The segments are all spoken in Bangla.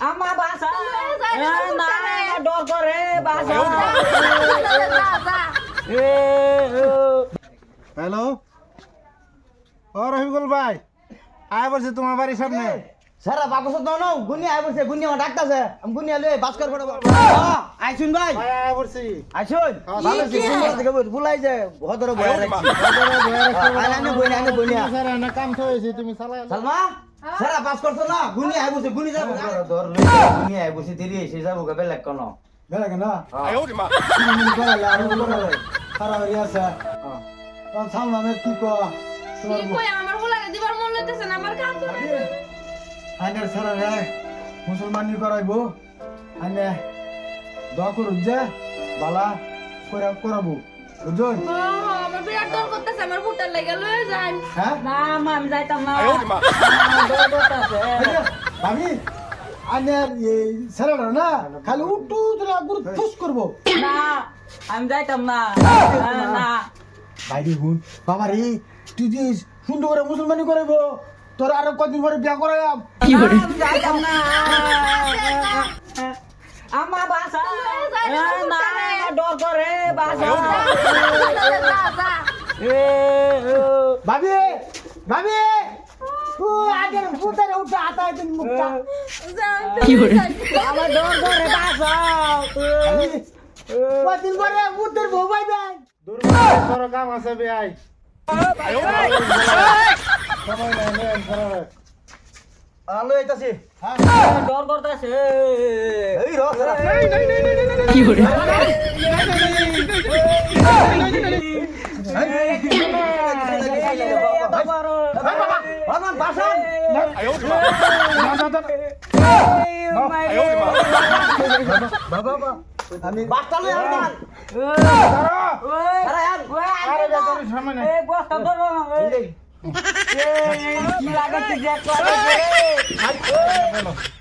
আমা বাসা না ডর করে বাসা হ্যালো ও রহিমুল ভাই আয় বলছি তোমার বাড়ির সামনে সারা বাকস দাও না গুনি আই বসে গুনি আমার ডাকতাছে আমি গুনি আলে বাস্কার ফটো আইছুন ভাই ভাই আয় বলছি আইছুন ভালো আছে সুন্দর দেখে বুলাই যে ভদ্র বয়া রাখছি আইনা নে বইনা আইনা বইনা স্যার না কাম থয়েছি তুমি চালাই সালমা সারা পাস করছ না? গুনি আই বসে গুনি যাব। ধর গুনি আই বসে দেরি এসে যাব কে বেলাক কোন। বেলা কেন আয় ওরে মা। করালে আর করালে খারাপ হয়ে আছে। তখন সামনে কি কো কি কই আমার গোলারে দিবার মন লইতেছে না আমার কাম করে। আইনের সারা রে মুসলমানি করাইবো। আইনে দোয়া করুন যে বালা করে করাবো। বুঝুন ও আমার বিরাট ডর করতেছে আমার ফুটার লাগা লয়ে যান। হ্যাঁ? না মা আমি যাইতাম না। আমি আইনের এই ছেলেটা না খালি উঠু তোরা গুরু ফুস করব। না আমি যাইতাম না। না বাইরে হুন বাবা রে তুই যে সুন্দর করে মুসলমানি করাইবো তোর আরও কদিন পরে বিয়া করাইয়াম আমি যাইতাম না। আমা বাসা। না বাসা ভাবি ভাবি আগের ভূতের উঠে হাতায় দিন মুখটা আমার ডর করে বাসা ভাবি, কদিন পরে ভূতের বউ পাইবে তোর কাম আছে সরো আলো আইতাছে ডর করতেছে এই র বাবা বাসন আমি বাসটা লই আনমান সারা আন আরে বেতন সময় এই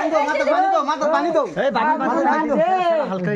পানি দাও মাথা পানি দাও মাথা পানি দাও হালকা